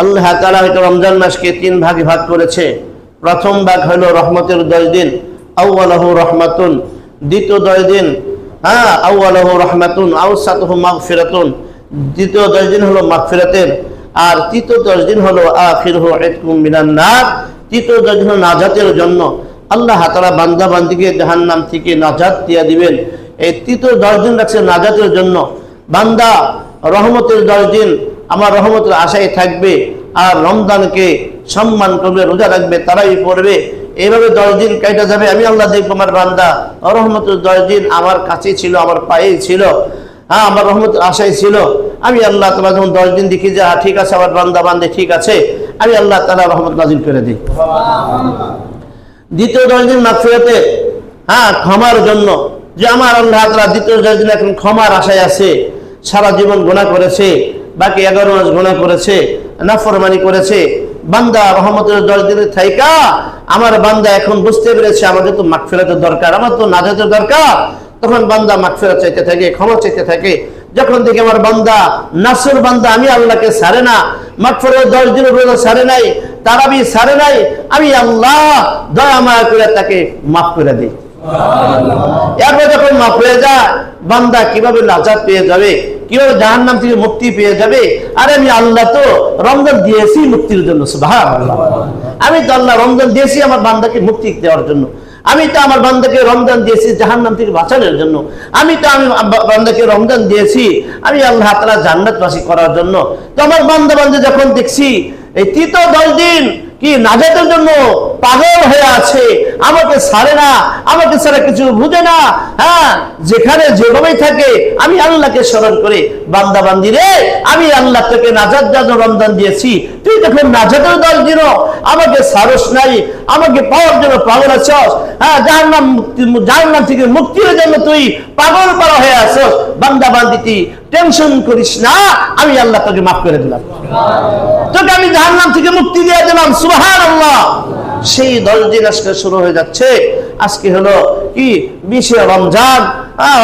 আল্লাহ তালা হয়তো রমজান মাসকে তিন ভাগে ভাগ করেছে। প্রথম ভাগ হলো রহমতের দশ দিন আউ্লাহ রহমাতুন। দ্বিতীয় দশ দিন হ্যাঁ আউ্লাহ রহমাতুন, আউসাতহ মাগফিরাতুন। দ্বিতীয় দশ দিন হলো মাগফিরাতের, আর তৃতীয় দশ দিন হলো আখির হো এতকুম মিনান নার। তৃতীয় দশ দিন নাজাতের জন্য। আল্লাহ তালা বান্দা বান্দিকে জাহান্নাম থেকে নাজাত দিয়া দিবেন। এই তৃতীয় দশ দিন রাখছে নাজাতের জন্য। বান্দা, রহমতের দশ দিন আমার রহমতের আশায় থাকবে আর রমজানকে সম্মান করবে রোজা রাখবে তারাই পড়বে। এইভাবে দশ দিন কেটে যাবে আমি আল্লাহ দেখব আমার বান্দা। রহমতের দশ দিন আমার কাছে ছিল আমার পায়ে ছিল। হ্যাঁ আমার রহমতের আশায় ছিল। আমি আল্লাহ তোমার যখন দশ দিন দেখি যে হ্যাঁ, ঠিক আছে আমার বান্দা বান্দে ঠিক আছে আমি আল্লাহ তালা রহমত নাজিল করে দিই। দ্বিতীয় দশ দিন মাগফিরাতে হ্যাঁ ক্ষমার জন্য। যে আমার আল্লাহ তাআলা দ্বিতীয় দশ দিন এখন ক্ষমার আশায় আছে সারা জীবন গোনা করেছে। বাকি এগারো মাস গুণা করেছে নাফরমানি করেছে বান্দা রহমতের দশ দিনের থাইকা আমার বান্দা এখন বুঝতে পেরেছে আমাদের তো মাগফিরাতের দরকার আমার তো নাজাতের দরকার। তখন বান্দা মাগফিরাত চাইতে থাকে ক্ষমা চাইতে থাকে। যখন দেখি আমার বান্দা নাসুর বান্দা আমি আল্লাহকে সারে না মাগফিরাত দশ দিনের রোজা সারে নাই তারাবি সারে নাই আমি আল্লাহ দয়া মায়া করে তাকে মাফ করে দিই। এরপর যখন মাফ হয়ে যায় বান্দা কীভাবে নাজাত পেয়ে যাবে? কীভাবে জাহান নাম থেকে মুক্তি পেয়ে যাবে? আরে আমি আল্লাহ তো রমজান দিয়েছি মুক্তির জন্য আমি তো আল্লাহ রমজান দিয়েছি আমার বান্দাকে মুক্তি দেওয়ার জন্য। আমি তো আমার বান্দাকে রমজান দিয়েছি জাহান নাম থেকে বাঁচানোর জন্য। আমি তো আমি বান্দাকে রমজান দিয়েছি, আমি আল্লাহ তালা জান্নাতবাসী করার জন্য। তো আমার বান্দা যখন দেখছি, এই তৃতীয় দশ দিন কি নাজাতের জন্য পাগল হয়ে আছে। আমাকে ছাড়ে না, আমাকে ছাড়া কিছু বুঝে না। হ্যাঁ যেখানে যেভাবেই থাকে, আমি আল্লাহকে স্মরণ করে। বান্দা বান্দি রে, আমি আল্লাহ থেকে নাজাত যাদ রমজান দিয়েছি। তুই যখন নাজাতের দল দিন আমাকে সারস নাই, আমাকে পাওয়ার জন্য পাগল আছস। হ্যাঁ যার নাম যার নাম থেকে মুক্তির জন্য তুই পাগল পারা হয়ে আছস। বান্দা বান্দি, তুই টেনশন করিস না, আমি আল্লাহ তোকে মাফ করে দিলাম। তোকে আমি জাহান্নাম থেকে মুক্তি দিয়ে দিলাম সুবাহান আল্লাহ সেই দশ দিন আজকে শুরু হয়ে যাচ্ছে। আজকে হলো কি? বিশে রমজান।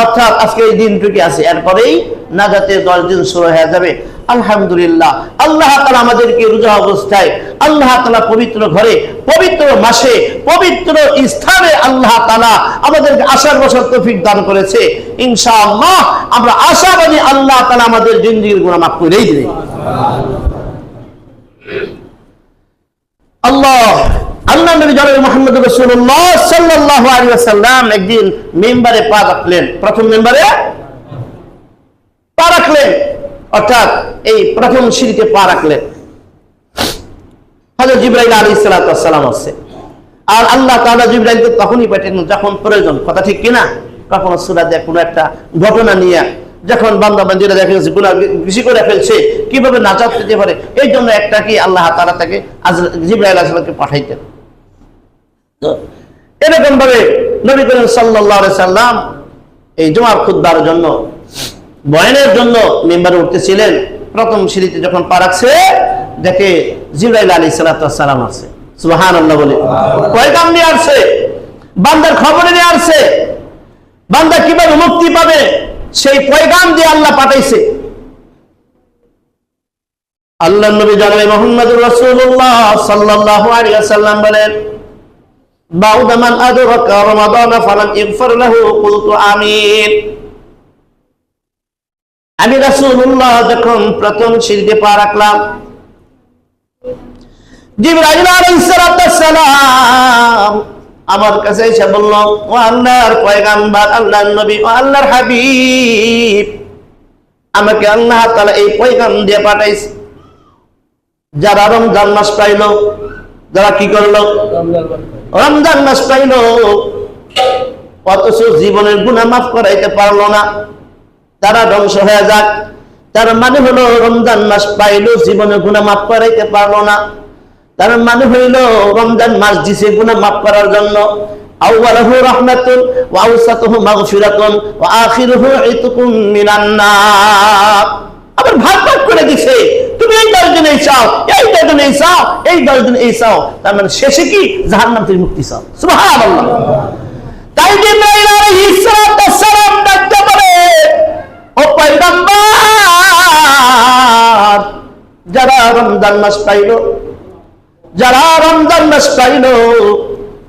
অর্থাৎ আজকে এই দিনটুকু আছে। এরপরেই নাজাতে দশ দিন শুরু হয়ে যাবে। আলহামদুলিল্লাহ। আল্লাহ তালা আমাদেরকে রোজা অবস্থায়, আল্লাহ তালা পবিত্র ঘরে, পবিত্র মাসে, পবিত্র স্থানে আল্লাহ তালা আমাদেরকে আশার বছর তৌফিক দান করেছে। ইনশাআল্লাহ আমরা আশাবাদী আল্লাহ তালা আমাদের জিন্দিগির গুণা মাফ করেই দিলেন আল্লাহ আল্লাহ নবী মুহাম্মদ একদিন পা রাখলেন। প্রথম পা রাখলেন। অর্থাৎ এই প্রথম সিঁড়িতে পা রাখলেন। জিবরাইল আর আল্লাহ জিবরাইলকে তখনই পাঠালেন যখন প্রয়োজন। কথা ঠিক কিনা? কখনো সূরা দিয়ে কোনো একটা ঘটনা নিয়ে যখন বান্দা বান্দিরা দেখে গুনাহ বেশি করে ফেলছে, কীভাবে নাজাত পেতে পারে? এই জন্য একটা কি আল্লাহ তারা তাকে আজ- জিবরাইল আলাইহিস পাঠাইতেন। এরকম ভাবে নবী করিম সাল্লাম এই জুমার খুতবার জন্য, বয়ানের জন্য মেম্বারে উঠতেছিলেন। প্রথম সিঁড়িতে যখন পা রাখছে, দেখে জিবরাইল আলাইহিস সালাম আছে আসছে, বান্দার কীভাবে মুক্তি পাবে, সেই দিয়ে আল্লাহ পাঠাইছে। আল্লাহ নবী সাল্লাল্লাহু আলাইহি ওয়াসাল্লাম বলেন بعد من أدرك رمضان فلم يغفر له قلت آمين আমি রাসূলুল্লাহ যখন প্রথম সিঁড়িতে পা রাখলাম জিবরাইল আলাইহিস সালাম আমার কাছে এসে বলল ও আল্লাহর পয়গাম্বর আল্লাহর নবী ও আল্লাহর হাবিব আমাকে আল্লাহ তাআলা এই পয়গাম দিয়ে পাঠাইছে যারা রমজান মাস পাইল যারা কি করলো রমজান মাস পাইল। অথচ জীবনের গুণা মাফ করাইতে পারল না। তারা ধ্বংস হয়ে যাক। তার মানে হলো রমজান মাস পাইলো, জীবনে গুণা মাফ করাইতে পারল না। তার মানে হইল রমজান মাস দিছে গুণা মাফ করার জন্য। আবার ভাগ ভাগ করে দিছে। এই মানে কি? রমজান মাস রমজান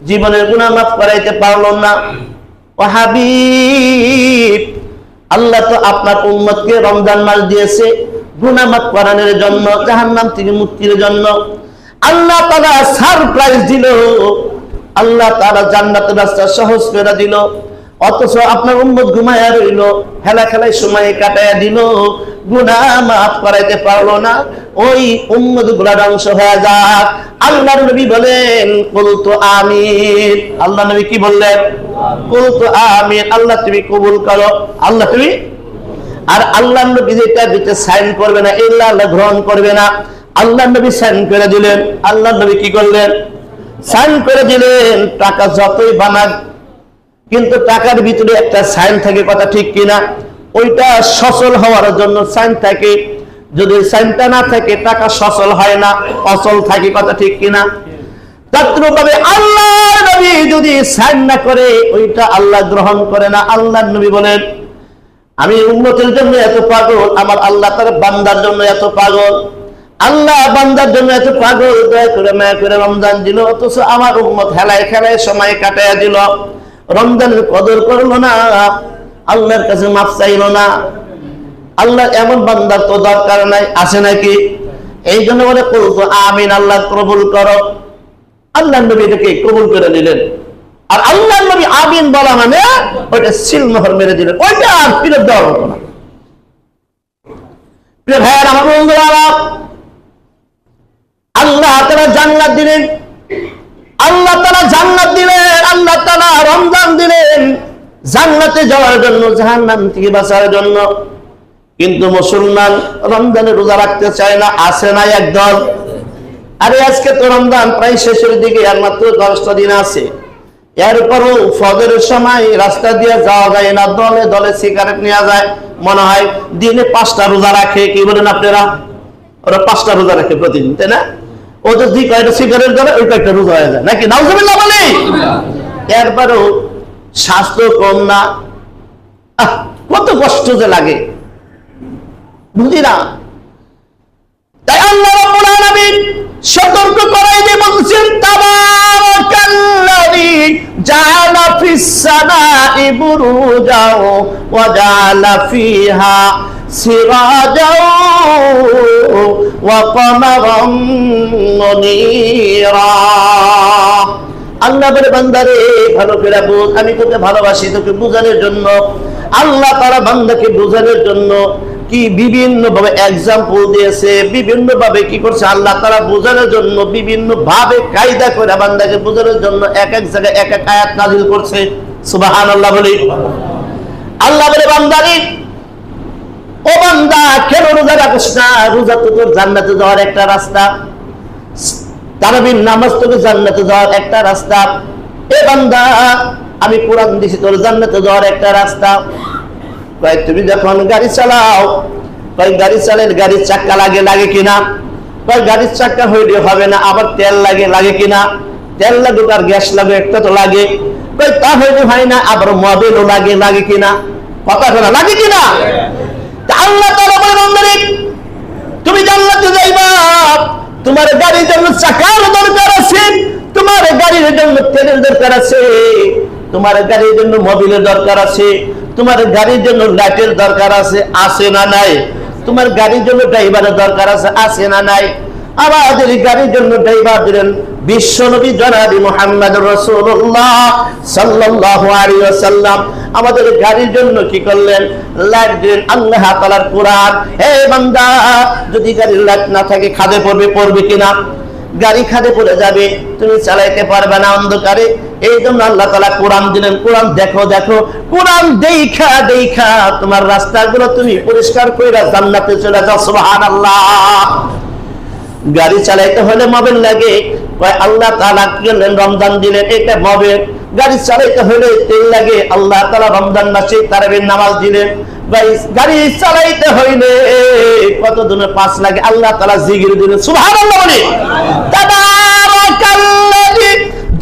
জীবনের গুণা মাফ করাইতে পারল না। ও হাবিব, আল্লাহ তো আপনার উম্মতকে রমজান মাস দিয়েছে। গুণা মাফ করানোর জন্য জাহান্নাম থেকে মুক্তির জন্য। আল্লাহ তারা সারপ্রাইজ দিল। আল্লাহ তারা জান্নাতের রাস্তা সহজ করে দিল। অথচ আপনার উম্মত ঘুমাইয়া রইল খেলা খেলায় সময় কাটাইয়া দিল। গুনাহ মাফ করাইতে পারল না। ওই উম্মতগুলা ধ্বংস হয়ে যাক। আল্লাহ নবী বলেন কুল তো আমিন। আল্লাহ নবী কি বললেন? কুল তো আমিন। আল্লাহ তুমি কবুল করো। আল্লাহ তুমি আর আল্লাহ নবী যেটা দিতে সাইন করবে না ইল্লা আল্লাহ গ্রহণ করবে না। আল্লাহ নবী সাইন করে দিলেন। আল্লাহ নবী কি করলেন? সাইন করে দিলেন, টাকা যতই বানাক, কিন্তু টাকার ভিতরে একটা সাইন থাকে, কথা ঠিক কিনা? ওইটা সচল হওয়ার জন্য সাইন থাকে। যদি সাইনটা না থাকে, টাকা সচল হয় না, অচল থাকে, কথা ঠিক কিনা? তদ্রুপভাবে আল্লাহ নবী যদি সাইন না করে, ওইটা আল্লাহ গ্রহণ করে না। আল্লাহ নবী বলেন আমি উন্নতির জন্য এত পাগল, আমার আল্লাহ তার বান্দার জন্য এত পাগল। আল্লাহ বান্দার জন্য এত পাগল, দয়া করে মায়া করে রমজান দিল, অথচ আমার উম্মত হেলায় খেলায় সময় কাটাইয়া দিল। রমজানের কদর করল না, আল্লাহর কাছে মাফ চাইলো না। আল্লাহ এমন বান্দার তো দরকার নাই, আছে নাকি? এই জন্য বলে করতো আমিন, আল্লাহ কবুল করো। আল্লাহ নবী কবুল করে নিলেন। আর আল্লাহ নবী আমিন বলা মানে ওইটা সিলমোহর মেরে দিলেন। ওইটা আর ফিরত দেওয়ার হতো না। ভাইয়ার আমার বন্ধুরা, আল্লাহ তারা জান্নাত দিলেন। আল্লাহ তারা জান্নাত দিলেন, আল্লাহ তারা রমজান দিলেন। জান্নাতে যাওয়ার জন্য, জাহান্নাম থেকে বাঁচার জন্য। কিন্তু মুসলমান রমজানে রোজা রাখতে চায় না আসে না একদল। আরে আজকে তো রমজান প্রায় শেষের দিকে, আর মাত্র দশটা দিন আছে। এরপরও ফজরের সময় রাস্তা দিয়ে যাওয়া যায় না, দলে দলে সিগারেট নেওয়া যায়। মনে হয় দিনে পাঁচটা রোজা রাখে, কি বলেন আপনারা? ওরা পাঁচটা রোজা রাখে প্রতিদিন, তাই না? ও সিগারেট ধরে রোজা হয়ে যায়, নাকি? বলি। এরপরও স্বাস্থ্য কম না। কত কষ্ট যে লাগে। বুঝি না? তাই আল্লাহ সতর্ক করাই দিয়ে বলছেন তাবারাকাল্লাযী ওয়া জাআলা ফিহা সিরাজাও ওয়া কমারাম মুনীরা আল্লাহ বান্দারে, ভালো করে বোঝ। আমি তোকে ভালোবাসি, তোকে বোঝানোর জন্য। আল্লাহ তারা বান্দাকে বোঝানোর জন্য কি বিভিন্ন ভাবে এক্সাম্পল দিয়েছে বিভিন্ন ভাবে কি করছে, আল্লাহ তারা বোঝানোর জন্য বিভিন্ন ভাবে কায়দা করে বান্দাকে বোঝানোর জন্য এক এক জায়গায় এক এক আয়াত নাজিল করছে। সুবাহান আল্লাহ বলি। আল্লাহ বলে, বান্দারি, ও বান্দা, কেন রোজা রাখিস না? রোজা তো তোর জান্নাতে যাওয়ার একটা রাস্তা। তারাবির নামাজ তোকে জান্নাতে যাওয়ার একটা রাস্তা। এ বান্দা, আমি কোরআন দিছি, তোর জান্নাতে যাওয়ার একটা রাস্তা। কয়, তুমি যখন গাড়ি চালাও, কয়, গাড়ি চালের গাড়ির চাক্কা লাগে লাগে কিনা? কয়, গাড়ির চাক্কা হইলে হবে না, আবার তেল লাগে লাগে কিনা? তেল লাগুক আর গ্যাস লাগে একটা তো লাগে। কয়, তা হইলে হয় না, আবার মোবাইলও লাগে লাগে কিনা? কথা শোনা, লাগে কিনা? আল্লাহ তাআলা বলে বান্দারে তুমি জান্নাতে যাইবা। তোমার গাড়ির জন্য চাকার দরকার আছে, তোমার গাড়ির জন্য তেলের দরকার আছে, তোমার গাড়ির জন্য মোবিলের দরকার আছে তোমার গাড়ির জন্য লাইটের দরকার আছে আছে না নাই? তোমার গাড়ির জন্য ড্রাইভারের দরকার আছে আছে না নাই? আমাদের গাড়ির জন্য ড্রাইভার দিলেন বিশ্বনবী জনাবি মোহাম্মদ রসুল্লাহ সাল্লাল্লাহু আলাইহি ওয়াসাল্লাম, আমাদের গাড়ির জন্য কি করলেন? লাইট দিলেন, আল্লাহ তাআলার কোরআন। হে বান্দা, যদি গাড়ির লাইট না থাকে, খাদে পড়বে পড়বে কিনা? গাড়ি খাদে পড়ে যাবে, তুমি চালাইতে পারবে না অন্ধকারে। এই জন্য আল্লাহ তাআলা কোরআন দিলেন, কোরআন দেখো দেখো, কোরআন দেখা দেখা, তোমার রাস্তাগুলো তুমি পরিষ্কার কইরা জান্নাতে চলে যাও, সুবহানাল্লাহ। গাড়ি চালাইতে হলে মোবাইল লাগে। আল্লাহ তাআলা গেলেন রমজান দিলেন, এটা মোবাইল গাড়ি চালাইতে হলে তেল লাগে, আল্লাহ তাআলা রমজান মাসে তারাবির নামাজ দিলেন। গাড়ি চালাইতে হইলে কত দিনে পাঁচ লাগে? আল্লাহ তাআলা জিকির দিলেন, সুবহানাল্লাহ বলি। তাবারাকাল্লাযী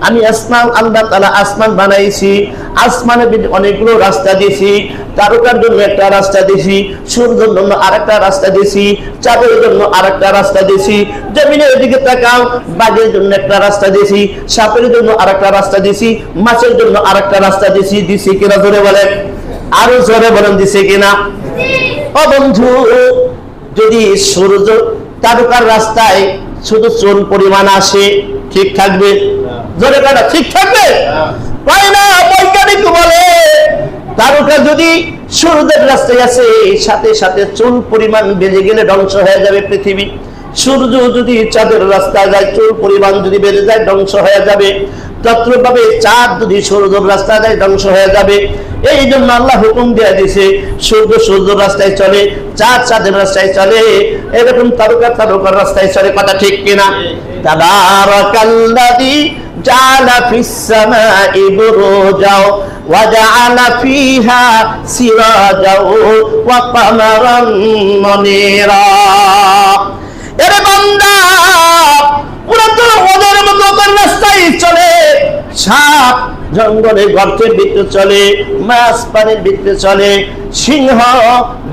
আমি আসমান আল্লাহ তাআলা আসমান বানাইছি। আসমানের দিকে অনেকগুলো রাস্তা দিয়েছি। তারকার জন্য একটা রাস্তা দিয়েছি। সূর্যের জন্য আরেকটা রাস্তা দিয়েছি। চাঁদের জন্য আরেকটা রাস্তা দিয়েছি। জমিনের দিকে তাকাও, বাঘের জন্য একটা রাস্তা দিয়েছি। সাপের জন্য আরেকটা রাস্তা দিয়েছি। মাছের জন্য আরেকটা রাস্তা দিয়েছি। দিছি কিনা জোরে বলেন। আরও জোরে বলেন, দিছে কিনা? ও বন্ধু, যদি সূর্য তারকার রাস্তায় শুধু চুন পরিমাণ আসে, ঠিক থাকবে? জোরে কাটা, ঠিক থাকবে? তাই না, বৈজ্ঞানিক বলে। তারকা যদি সূর্যের রাস্তায় আছে সাথে সাথে চুন পরিমাণ বেজে গেলে ধ্বংস হয়ে যাবে পৃথিবী। সূর্য যদি চাঁদের রাস্তায় যায়, চুল পরিমাণ যদি বেড়ে যায়, ধ্বংস হয়ে যাবে। তত্রভাবে চাঁদ যদি সূর্যের রাস্তায় যায়, ধ্বংস হয়ে যাবে। এই জন্য আল্লাহ হুকুম দিছে সূর্য রাস্তায় চলে, চাঁদ চাঁদের রাস্তায় চলে। এরকম তারকা তারকার রাস্তায় চলে, কথা ঠিক কিনা? তাবারাকাল্লাযী জাআলা ফিস সামাই বুরুজাও ফিহা সিরাজাও, ওয়া কামারান মুনীরা। এরে বান্দা চলে। গর্তের ভিতরে চলে, মাছ পানির ভিতরে চলে, সিংহ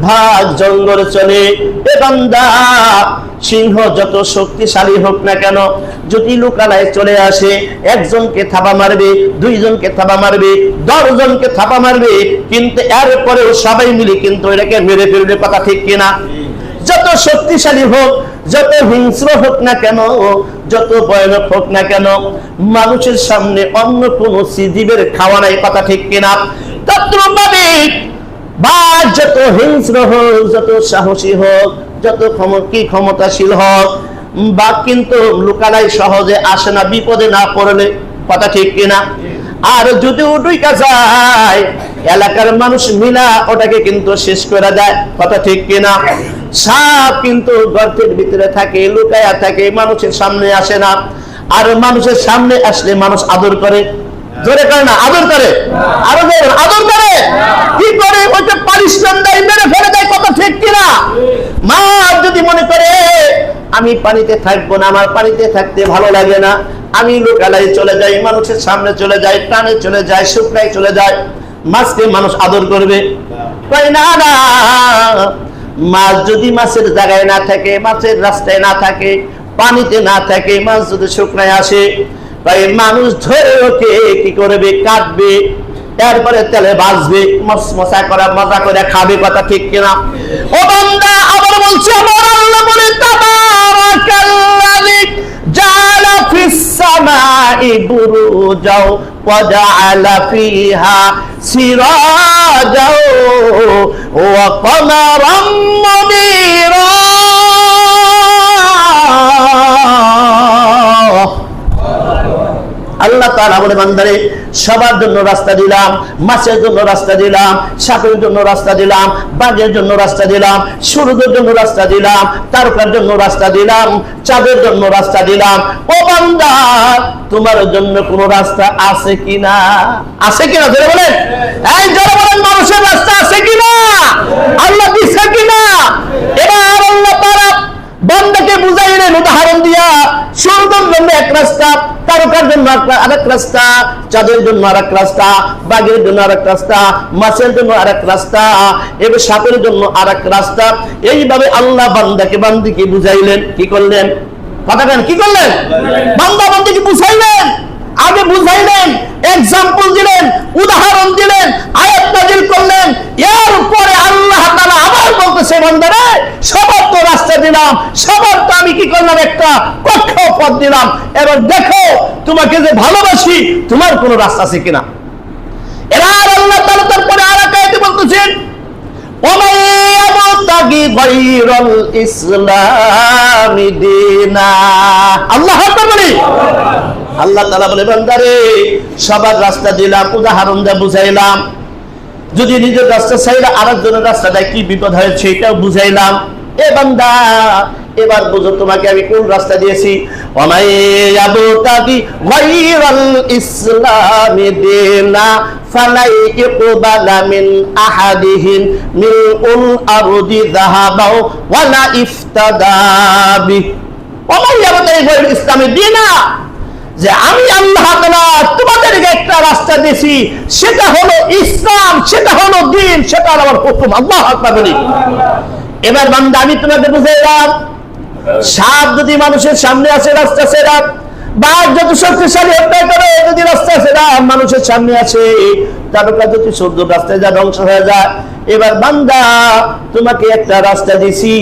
ভাগ জঙ্গলে চলে। এ বান্দা, সিংহ যত শক্তিশালী হোক না কেন, যদি লোকালয়ে চলে আসে, একজনকে থাবা মারবে, দুইজনকে থাবা মারবে, দশজনকে থাবা মারবে, কিন্তু এরপরেও সবাই মিলে কিন্তু এটাকে মেরে ফেলবে, কথা ঠিক কিনা? যত শক্তিশালী হোক, যত হিংস্র হোক না কেন, যত ভয়ানক হোক না কেন, মানুষের সামনে অন্য কোন জীবের খাওয়া নাই, কথা ঠিক কিনা? তত্রভাবে বা যত হিংস্র হোক, যত সাহসী হোক, যত কি ক্ষমতাশীল হোক, বা কিন্তু লোকালাই সহজে আসে না, বিপদে না পড়লে, কথা ঠিক কিনা? আর যদি উঠুইকা যায়, এলাকার মানুষ মিলা ওটাকে কিন্তু শেষ করে দেয়, কথা ঠিক কিনা? সাপ কিন্তু গর্তের ভিতরে থাকে, লুকায়া থাকে, মানুষের সামনে আসে না। আর মানুষের সামনে আসলে মানুষ আদর করে। ধরে করে না, আদর করে? আরও আদর করে? কি করে? ওইটা পারিশ্রম দেয়, মেরে ফেলে দেয়, কথা ঠিক কিনা? মা যদি মনে করে, আমি পানিতে থাকব না, আমার পানিতে থাকতে ভালো লাগে না। আমি লোকালয়ে চলে যাই, মানুষের সামনে চলে যাই, প্রাণে চলে যায় শুকনায় চলে যায় মাছকে মানুষ আদর করবে। না না মাছ যদি মাছের জায়গায় না থাকে, মাছের রাস্তায় না থাকে, পানিতে না থাকে, মাছ যদি শুকনায় আসে তাই মানুষ ধরে ওকে কি করবে কাটবে তারপরে তেলে মস মশা করা, মজা করে খাবে কথা ঠিক কিনা? ও বান্দা, আবার বলছে, আমার আল্লাহ বলে তাবারাকাল্লাযী জাআলা ফিস সামাই বুরুজাও ওয়া জাআলা ফিহা সিরাজাও ওয়া আল্লাহ তাআলা বলে, বান্দারে, সবার জন্য রাস্তা দিলাম, মাছের জন্য রাস্তা দিলাম সাপের জন্য রাস্তা দিলাম, বাঘের জন্য রাস্তা দিলাম, সূর্যের জন্য রাস্তা দিলাম, তারকার জন্য রাস্তা দিলাম, চাঁদের জন্য রাস্তা দিলাম। ও বান্দা, তোমার জন্য কোন রাস্তা আছে কিনা? আছে কিনা? ধরে বলেন। এই যারা বলেন, মানুষের রাস্তা আছে কিনা? আল্লাহ দিচ্ছে কিনা? এবার আল্লাহ তারা বান্দাকে বুঝাইলেন উদাহরণ দিয়া সূর্যের জন্য এক রাস্তা তারকার জন্য আরেক রাস্তা চাঁদের জন্য আরেক রাস্তা বাঘের জন্য আরেক রাস্তা মাছের জন্য আরেক রাস্তা এবং সাপের জন্য আরেক রাস্তা। এইভাবে আল্লাহ বান্দাকে বান্দিকে বুঝাইলেন। কি করলেন? কথা কেন কি করলেন? বান্দা বান্দিকে বুঝাইলেন। আগে বুঝাইলেন এক্সাম্পল দিলেন, উদাহরণ দিলেন, আয়াত নাজিল করলেন এর উপরে আল্লাহ তাআলা আবার বলতেছে, বান্দারে, সবার তো রাস্তা দিলাম, সবার তো আমি কি করলাম, একটা কক্ষপথ দিলাম। এবার দেখো, তোমাকে যে ভালোবাসি, তোমার কোনো রাস্তা আছে কিনা? এরা আল্লাহ তাআলা তারপরে আর একাইতে বলতেছেন ইসলাম আল্লাহ আল্লাহ তাআলা বলে, বান্দারে, সবার রাস্তা দিলাম, উদাহরণ দিয়ে বুঝাইলাম। যদি নিজের রাস্তা চাইলে রাস্তা দেয়, কি বিপদ হয়েছে এটাও বুঝাইলাম। এ বান্দা, এবার বুঝো তোমাকে আমি কোন রাস্তা দিয়েছি? ইসলামি দিনা, ফালাই যে আমি আল্লাহ তোমাদেরকে একটা রাস্তা দিয়েছি। সেটা হলো ইসলাম, সেটা হলো দিন, সেটা আমার হুকুম। আল্লাহ এবার বান্দা, আমি তোমাকে বুঝাইলাম, সাপ যদি মানুষের সামনে আসে, রাস্তা সেরা বাঘ যত শক্তিশালী হত্যা করে যদি রাস্তা সেরা মানুষের সামনে আছে তারকা যদি সদ্য রাস্তায় যা ধ্বংস হয়ে যায়। এবার বান্দা তোমাকে একটা রাস্তা দিছি।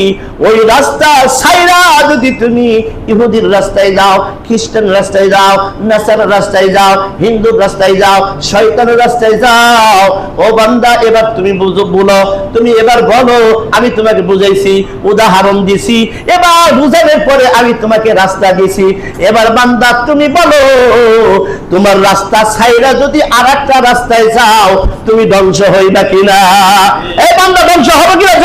ওই রাস্তা সাইরা যদি তুমি ইহুদির রাস্তায় যাও, খ্রিস্টান রাস্তায় যাও, নাসার রাস্তায় যাও হিন্দুর রাস্তায় যাও শয়তানের রাস্তায় যাও, ও বান্দা, এবার তুমি বুঝো, বলো, তুমি এবার বলো, আমি তোমাকে বুঝাইছি, উদাহরণ দিছি। এবার বুঝানোর পরে আমি তোমাকে রাস্তা দিছি। এবার বান্দা, তুমি বলো, তোমার রাস্তা সাইরা যদি আর রাস্তায় যাও, তুমি ধ্বংস হইবা কিনা? এই বান্দা, ধ্বংস হবে কিনা?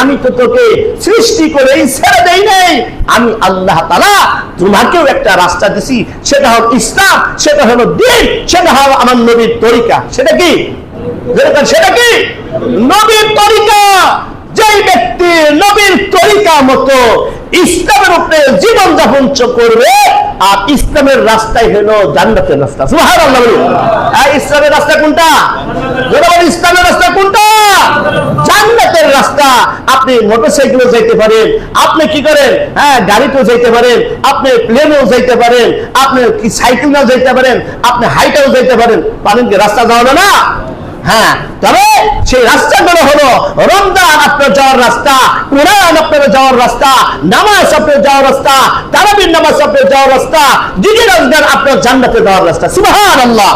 আমি তো তোকে সৃষ্টি করে ছেড়ে দেই নাই। আমি আল্লাহ তাআলা তোমাকেও একটা রাস্তা দিছি, সেটা হলো ইসলাম, সেটা হলো দিন, সেটা হলো আমার নবীর তরিকা। সেটা কি? সেটা কি? নবীর তরিকা। যেই ব্যক্তি নবীর তরিকা মতো ইসলামের উপরে জীবন যাপন করবে, আর ইসলামের রাস্তাই হলো জান্নাতের রাস্তা। ইসলামের রাস্তা কোনটা? ইসলামের রাস্তা কোনটা? জান্নাতের রাস্তা। আপনি মোটরসাইকেলে যাইতে পারেন, আপনি কি করেন? হ্যাঁ গাড়িতেও যাইতে পারেন, আপনি প্লেনেও যাইতে পারেন, আপনি কি সাইকেলেও যাইতে পারেন, আপনি হাইটেও যাইতে পারেন। পারেন কি রাস্তা যাওয়া না? হ্যাঁ তবে সেই রাস্তাগুলো হলো রমজান আপনার যাওয়ার রাস্তা, কোরআন আপনার যাওয়ার রাস্তা, নামাজ আপনার যাওয়ার রাস্তা, তারাবির নামাজ আপনার যাওয়ার রাস্তা দিদি রমজান আপনার জান্নাতে যাওয়ার রাস্তা। সুবহান আল্লাহ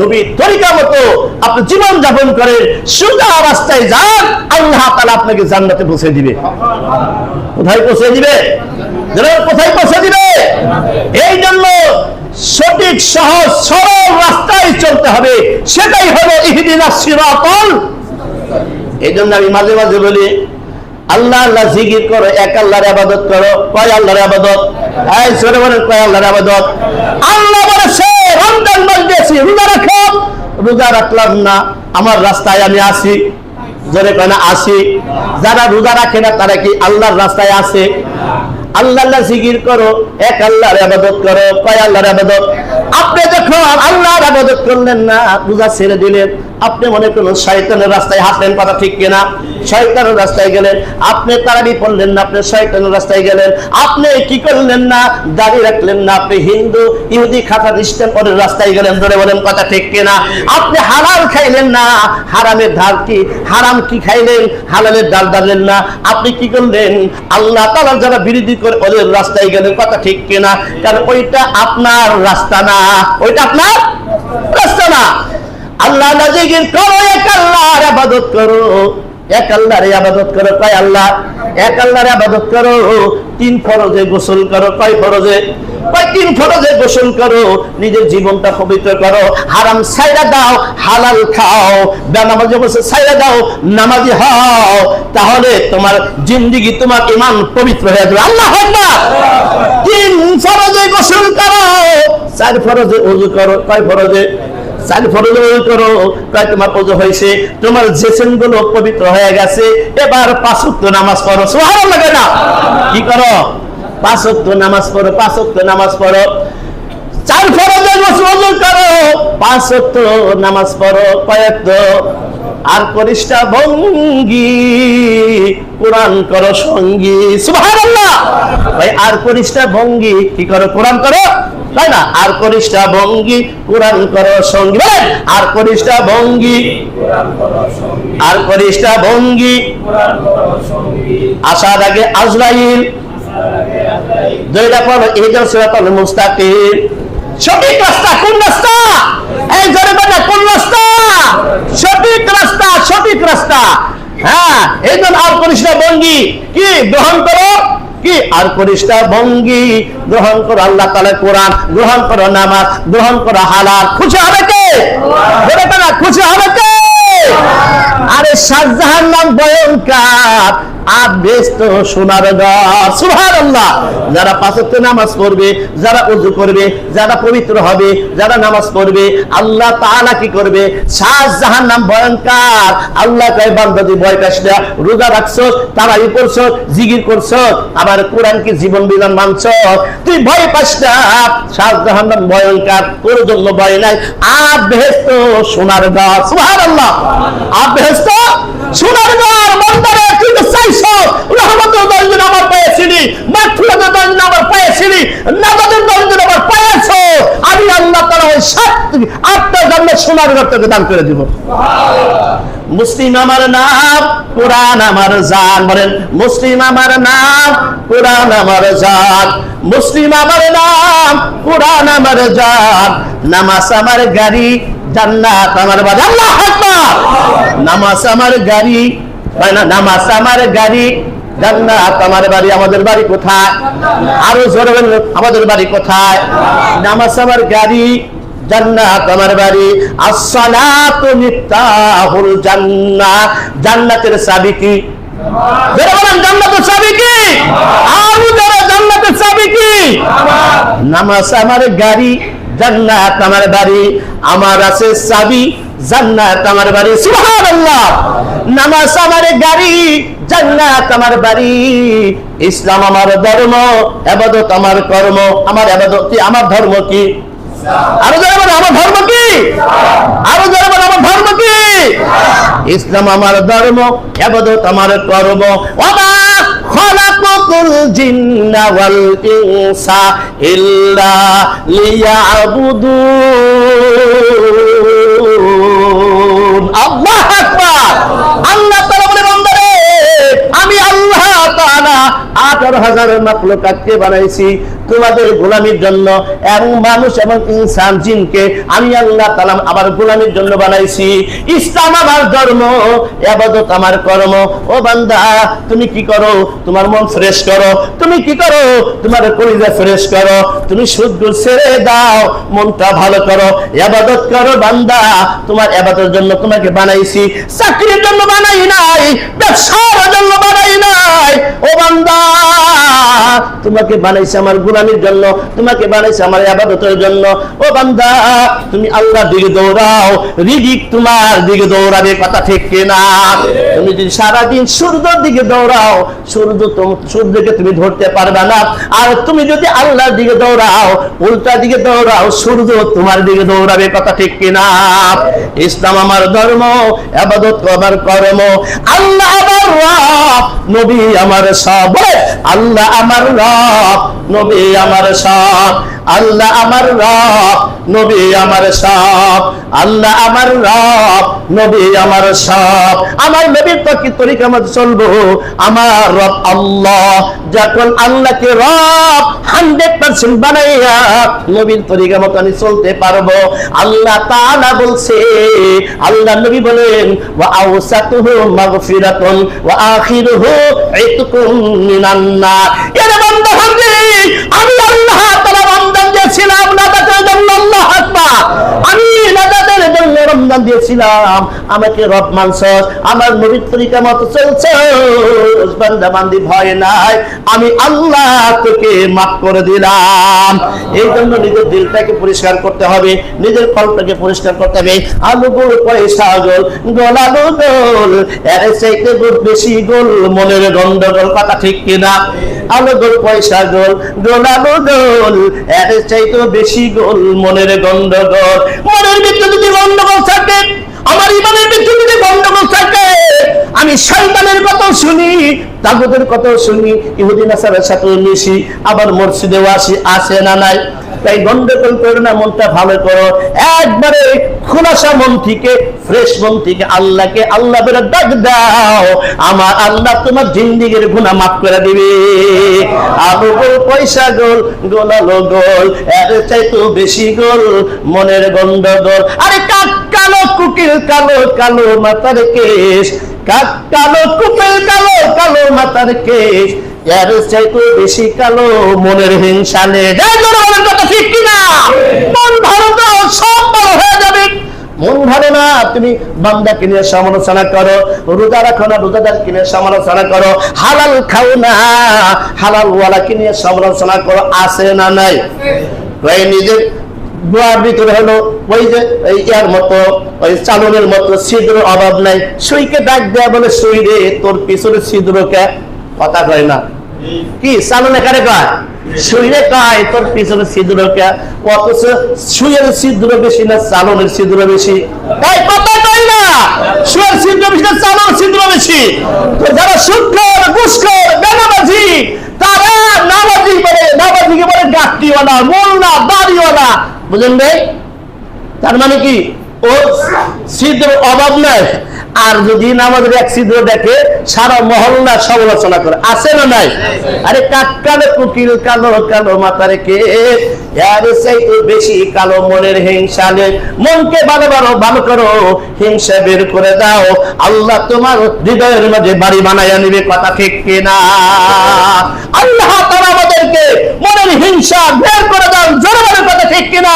নবী তরিকা মতো আপনি জীবন যাপন করেন, সোজা রাস্তায় যান, আল্লাহ তালা আপনাকে জান্নাতে পৌঁছে দিবে। কোথায় পৌঁছে দিবে? কোথায় পৌঁছে দিবে? এই জন্য সঠিক সহজ সরল রাস্তায় চলতে হবে। সেটাই হলো ইহদিনা এই জন্য আমি মাঝে মাঝে বলি, আল্লাহ আল্লাহ জিকির করো, এক আল্লাহর আবাদত করো। কয় আল্লাহর আবাদত? এই ছোট বলেন কয় আল্লাহর আবাদত? আল্লাহ বলেছে রমজান মাস দিয়েছি রোজা রোজা রাখলাম না, আমার রাস্তায় আমি আসি। জোরে কয় না, আসি। যারা রোজা রাখে না, তারা কি আল্লাহর রাস্তায় আছে আল্লাহ জিকির করো, এক আল্লাহর আবাদত করো, কয় আল্লাহর আবাদত? আপনি যখন আল্লাহর আবাদত করলেন না ছেড়ে দিলেন। আপনি মনে করুন শয়তানের রাস্তায় হাঁটলেন কথা ঠিক কিনা? শয়তানের রাস্তায় গেলেন। আপনি তারাবি পড়লেন না, আপনি শয়তানের রাস্তায় গেলেন। আপনি কি করলেন না? দাড়ি রাখলেন না, আপনি হিন্দু, ইহুদি, খাতা খ্রিস্টান পরের রাস্তায় গেলেন। ধরে বলেন কথা ঠিক কিনা? আপনি হালাল খাইলেন না? হারামের ধার কি? হারাম কি খাইলেন? হালালের ডাল ডালেন না। আপনি কি করলেন? আল্লাহ তালার যারা বিরোধী করে, ওদের রাস্তায় গেলেন। কথা ঠিক কিনা? কারণ ওইটা আপনার রাস্তা না। ওইটা আপনার রাস্তা না। আল্লাহ না করো, এক আল্লাহর আবাদত করো। এক আল্লাহর আবাদত করো। কয় আল্লাহ? এক আল্লাহর আবাদত করো। তিন ফরজে গোসল করো। কয় ফরজে? কয় তিন ফরজে গোসল করো, নিজের জীবনটা পবিত্র করো। হারাম সাইরা দাও, হালাল খাও। বেনামাজি বসে সাইরা দাও, নামাজি হও। তাহলে তোমার জিন্দিগি, তোমার ইমান পবিত্র হয়ে যাবে। আল্লাহ তিন ফরজে গোসল করো, চার ফরজে ওযু করো। কয় ফরজে? চাল ফরজ করো। কয়, তোমার ওযু হয়েছে? তোমার জেসেনগুলো পবিত্র হয়ে গেছে। এবার পাঁচ নামাজ পড়ো। সুবহানাল্লাহ লাগে না? কি করো? পাঁচ নামাজ পড়ো, পাঁচ নামাজ পড়ো। চার ফরজে ওযু করো। পাঁচ নামাজ পড়ো কয়েক আর করিষ্ঠা ভঙ্গি, কোরআন করো সঙ্গী। সুবহানাল্লাহ! ভাই, আর করিষ্ঠা ভঙ্গি, কি করো? কোরআন করো? তাই না? আর করিষ্ঠা ভঙ্গি, কোরআন করো সঙ্গী। আর করিষ্ঠা ভঙ্গি, আর করিষ্ঠা ভঙ্গি। আসার আগে আজরাইল দুইটা পড়ো এই সিরাতাল মুস্তাকিম। সঠিক রাস্তা, কোন রাস্তা? এই জোরে বলে কোন রাস্তা? সঠিক রাস্তা সঠিক রাস্তা। হ্যাঁ এই আর করিস না ভঙ্গি। কি, গ্রহণ করো? কি, আর করিস না ভঙ্গি। গ্রহণ করো আল্লাহ তাআলা কোরআন, গ্রহণ করো নামাজ, গ্রহণ করো হালাল। খুশি হবে কে? খুশি হবে কে? আরে শাহজাহান নাম ভয়ঙ্কর। আর সোনার যারা নামাজ পড়বে, যারা উজু করবে, যারা পবিত্র হবে, যারা নামাজ পড়বে, আল্লাহ তাআলা কি করবে? শাহজাহান নাম আল্লাহ কয় করছ জিগির আবার কোরআন কি জীবন বিধান মানছ? তুই ভয় পাস না। শাহজাহান নাম ভয়ঙ্কর তোর জন্য ভয় নাই। আর সোনার গাছ। আর বেহেস্ত সোনার গাছ। বান্দারে আমি দিব। মুসলিম আমার নাম, কোরআন আমার জান, বলেন, মুসলিম আমার নাম, কোরআন আমার জান। মুসলিম আমার নাম, কোরআন আমার জান। নামাজ আমার গাড়ি, জান্নাত আমার আল্লাহ নামাজ আমার গাড়ি হয় না? নামাজ আমার গাড়ি আমার বাড়ি, আমাদের বাড়ি কোথায়? আরও জোরে আমাদের বাড়ি কোথায়? নামাজ আমার গাড়ি বাড়ি। কি? জান্নাতের চাবি কি? নামাজ আমার গাড়ি, জান্নাত আমার বাড়ি। আমার আছে চাবি জান্নাত আমার বাড়ি, সুবহানাল্লাহ। নামাজ আমার গাড়ি, জান্নাত আমার বাড়ি। ইসলাম আমার ধর্ম এবাদত আমার কর্ম। আমার এবাদত কি, আমার ধর্ম কি? আরও আমার ধর্ম কি? আরও যারা আমার ধর্ম কি? ইসলাম আমার ধর্ম এবাদত আমার কর্ম। ওমা খলাকুল জিন্না ওয়াল ইনসা ইল্লা লিয়াবুদুন আল্লাহ আল্লাহ তাআলা বলে বান্দারে আমি আল্লাহ তাআলা আঠারো হাজার মাখলুকাতকে বানাইছি। তোমাদের গোলামির জন্য এবং মানুষ এবং ইনসান জিনকে আমি আল্লাহ তাআলা আমার গোলামির জন্য বানাইছি। ইসলাম আমার ধর্ম, আবাদত আমার কর্ম। ও বান্দা, তুমি কি করো? তোমার মন ফ্রেশ করো। তুমি কি করো? তোমার কলিজা ফ্রেশ করো। তুমি শুদ্ধ ছেড়ে দাও, মনটা ভালো করো। আবাদত করো বান্দা, তোমার আবাদতের জন্য তোমাকে বানাইছি। চাকরির জন্য বানাই নাই, ব্যবসার জন্য বানাই নাই। ও বান্দা, তোমাকে বানাইছি আমার গুলামির জন্য, তোমাকে বানাইছে আমার আবাদতের জন্য। ও বান্দা, তুমি আল্লাহ দিকে দৌড়াও, রিজিক তোমার দিকে দৌড়াবে, কথা ঠিক কিনা? তুমি যদি সারাদিন সূর্যের দিকে দৌড়াও, সূর্য সূর্যকে তুমি ধরতে পারবে না। আর তুমি যদি আল্লাহর দিকে দৌড়াও, উল্টা দিকে দৌড়াও, সূর্য তোমার দিকে দৌড়াবে, কথা ঠিক কিনা? ইসলাম আমার ধর্ম, আবাদত আমার কর্ম। আল্লাহ আমার রব, নবী আমার সব। আল্লাহ আমার রব নবী আমার সাপ আল্লাহ আমার রব নবী আমার সব আল্লাহ আমার রব, নবী আমার সব। আমার নবীর তো কি তরিকা মতো চলবো? আমার রব আল্লাহ। যখন আল্লাহকে রব হান্ড্রেড পার্সেন্ট বানাইয়া নবীর তরিকা মতো আমি চলতে পারব, আল্লাহ তাআলা বলছে, আল্লাহ নবী বলেন, ওয়া আওসাতুহু মাগফিরাতুন ওয়া আখিরুহু ইতকুম মিনান নার। এর বান্দা বান্দি আমি আল্লাহ তাআলা রমজান দিয়েছিলাম নাজাতের জন্য আল্লাহ আকবার আমি নাজাতের জন্য রমজান আমাকে রব মানছস, আমার নবীর তরিকা মতো চলছস। বান্দা বান্দি ভয় নাই, আমি আল্লাহ তোকে মাফ করে দিলাম। এই জন্য নিজের দিলটাকে পরিষ্কার করতে হবে, নিজের কল্পটাকে পরিষ্কার করতে হবে। আলু গোল পয়সা গোল গোল আলু গোল এর চাইতে বেশি গোল, মনের গন্ডগোল কথা ঠিক কিনা? আলু গোল পয়সা গোল গোল আলু গোল এর চাইতে বেশি গোল, মনের গন্ডগোল মনের ভিতরে যদি গন্ডগোল থাকে আমার ইমানের যদি গন্ডগোল থাকে। আমি শয়তানের কথা শুনি তাগুদের কথা শুনি, ইহুদি নাসারের সাথে মিশি, আবার মসজিদেও আসি আসে না নাই? তাই গন্ডগোল করো না, মনটা ভালো করো। একবারে খোলাসা মন থেকে, ফ্রেশ মন থেকে আল্লাহকে আল্লাহ বেড়ে ডাক দাও। আমার আল্লাহ তোমার জিন্দিগির গুণা মাফ করে দিবে। আলু গোল, পয়সা গোল, গোলালো গোল, এর চাইতো বেশি গোল, মনের গন্ডগোল আরে কাক কালো কুকিল কালো কালো মাথার কেশ। কাক কালো কুকিল কালো কালো মাথার কেশ। এর চাইতো বেশি কালো মনের হিংসা নেই। কথা ঠিক কিনা? মন ভালো সব ভালো হয়ে যাবে। মন ভালো না তুমি বান্দাকে নিয়ে সমালোচনা করো। রোজা রাখো না রোজাদারকে নিয়ে সমালোচনা করো। হালাল খাও না হালাল ওয়ালাকে নিয়ে সমালোচনা করো আছে না নাই? ওই নিজের দোয়ার ভিতরে হলো, ওই যে ইয়ার মতো, ওই চালনের মতো ছিদ্র অভাব নাই। সুইকে ডাক দেয়া বলে, সুই রে, তোর পিছনে ছিদ্র কে কথা কয় না। কি, চালন এখানে কয়? সুইরে কয়, তোর পিছনে ছিদ্র কে অথচ সুইয়ের ছিদ্র বেশি না, চালনের ছিদ্র বেশি। তাই কথা কয় না সুয়ের ছিদ্র বেশি না, চালনের ছিদ্র বেশি। তো যারা সুৎখর ঘুষখর বেনাবাজি তারা নামাজি বলে, নামাজিকে বলে গাঁটটিওয়ালা, মোল্লা দাড়িওয়ালা বুঝলেন ভাই? তার মানে কি? ওর ছিদ্র অভাব নাই। আর যদি নামাজের এক দেখে সারা মহল্লা সমালোচনা করে, আছে না নাই? আরে কাকালে কুকিল, কালো কালো মাথা রেখে বেশি কালো মনের হিংসালে মনকে ভালো ভালো ভালো করো, হিংসা বের করে দাও। আল্লাহ তোমার হৃদয়ের মাঝে বাড়ি বানাইয়া নিবে, কথা ঠিক কিনা? আল্লাহ তারা আমাদেরকে মনের হিংসা বের করে দাও জোরে বলে কথা ঠিক কিনা?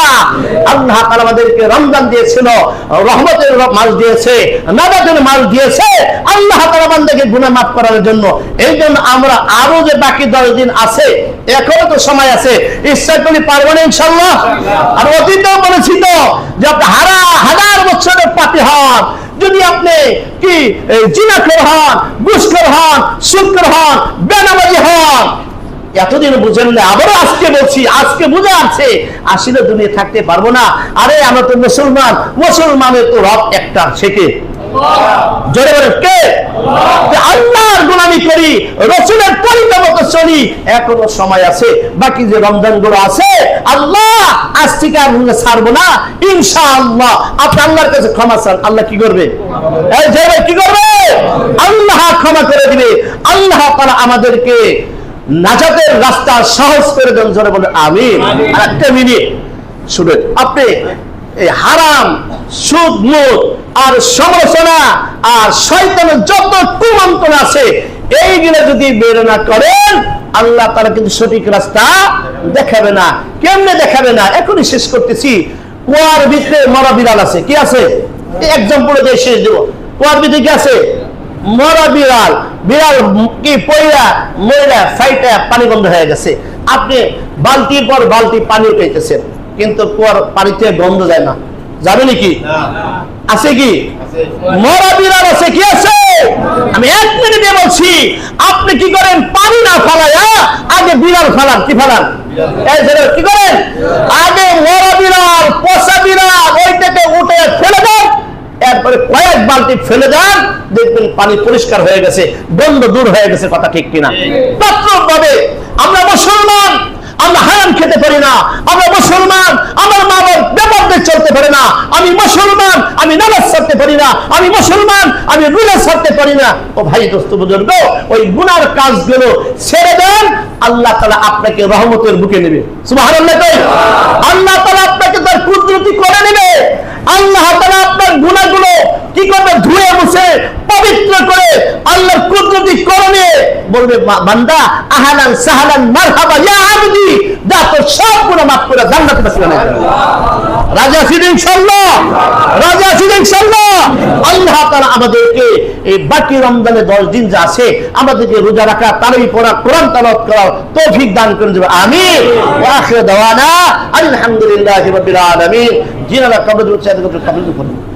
আল্লাহ তারা আমাদেরকে রমজান দিয়েছিল, রহমতের মাস দিয়েছে নামাজের মাস দিয়েছে, আল্লাহ তারা বান্দাকে গুনাহ মাফ করার জন্য। এই জন্য আমরা আরও যে বাকি দশ দিন আছে, এখনও তো সময় আছে। ইচ্ছা করি পারব না ইনশাল্লাহ আর অতীতেও বলেছি তো, যে হারা হাজার বছরের পাপি হন। যদি আপনি কি জিনাখর হন বুস্কর হন শুক্র হন, বেনামাজি হন, এতদিন বুঝেন না, আবারও আজকে বলছি, আজকে বুঝে আছে আসলে দুনিয়া থাকতে পারব না। আরে, আমরা তো মুসলমান, মুসলমানের তো রব একটা শেখে আল্লাহ ক্ষমা আল্লাহ কি করবে? কি করবে? আল্লাহ ক্ষমা করে দিবে। আল্লাহ তারা আমাদেরকে নাজাতের রাস্তা সহজ করে দেন, জোরে বলে আমি একটা মিনিট আপনি এই হারাম, সুদ, মুদ, আর সমালোচনা, আর শয়তানের যত কুমন্ত্রণ আছে, এইগুলো যদি বের না করেন, আল্লাহ তারা কিন্তু সঠিক রাস্তা দেখাবে না। কেমনে দেখাবে না? এখনই শেষ করতেছি। কুয়ার ভিতরে মরা বিড়াল আছে। কি আছে? এক্সাম্পল দিয়ে শেষ দেবো। কুয়ার ভিতরে কি আছে? মরা বিড়াল। বিড়াল কি পয়লা ময়লা সাইটা পানি বন্ধ হয়ে গেছে। আপনি বালতির পর বালতি পানি পেয়েছেন কিন্তু কুয়ার পানিতে গন্ধ যায় না। যাবে কি? আছে কি? মরা বিড়াল আছে কি আছে? আমি এক মিনিটে বলছি আপনি কি করেন? পানি না ফালাইয়া আগে বিড়াল ফালান কি ফালান? কি করেন? আগে মরা বিড়াল পচা বিড়াল ওইটাকে উঠে ফেলে দেন। এরপরে কয়েক বালতি ফেলে দেন দেখবেন পানি পরিষ্কার হয়ে গেছে গন্ধ দূর হয়ে গেছে কথা ঠিক কিনা। ভাবে আমরা মুসলমান আমরা হারাম খেতে পারি না, আমরা মুসলমান, আমার মা বাবার ব্যাপারদের চলতে পারে না, আমি মুসলমান, আমি নামাজ ছাড়তে পারি না, আমি মুসলমান, আমি রুলে ছাড়তে পারি না। ও ভাই দোস্ত বুজুর্গ, ওই গুনার কাজগুলো ছেড়ে দেন, আল্লাহ তালা আপনাকে রহমতের বুকে নেবে। সুবহানাল্লাহ আল্লাহ তালা আপনাকে তার কুদরতি করে নেবে। আল্লাহ তালা আপনার গুণাগুলো কি করবে? ধুয়ে মুছে পবিত্র করে আল্লাহর কুদরতি করণে বলবে, "বা- বান্দা, আহালান সাহালান মারহাবা, ইয়া আবদি, যা তোর সব গুণা মাফ করে জান্নাতে বসে না রাজা আছেন ইনশাআল্লাহ। রাজা আছেন ইনশাআল্লাহ। আল্লাহ তাআলা আমাদেরকে এই বাকি রমজানে 10 দিন যা আছে, আমাদেরকে রোজা রাখা, তারাবি পড়া, কোরআন তেলাওয়াত করার তৌফিক দান করে দেবে। আমিন। ওয়া আখিরু দাওয়ানা আলহামদুলিল্লাহি রাব্বিল আলামিন। জিনারা কবর উচ্চারণ কবর করুন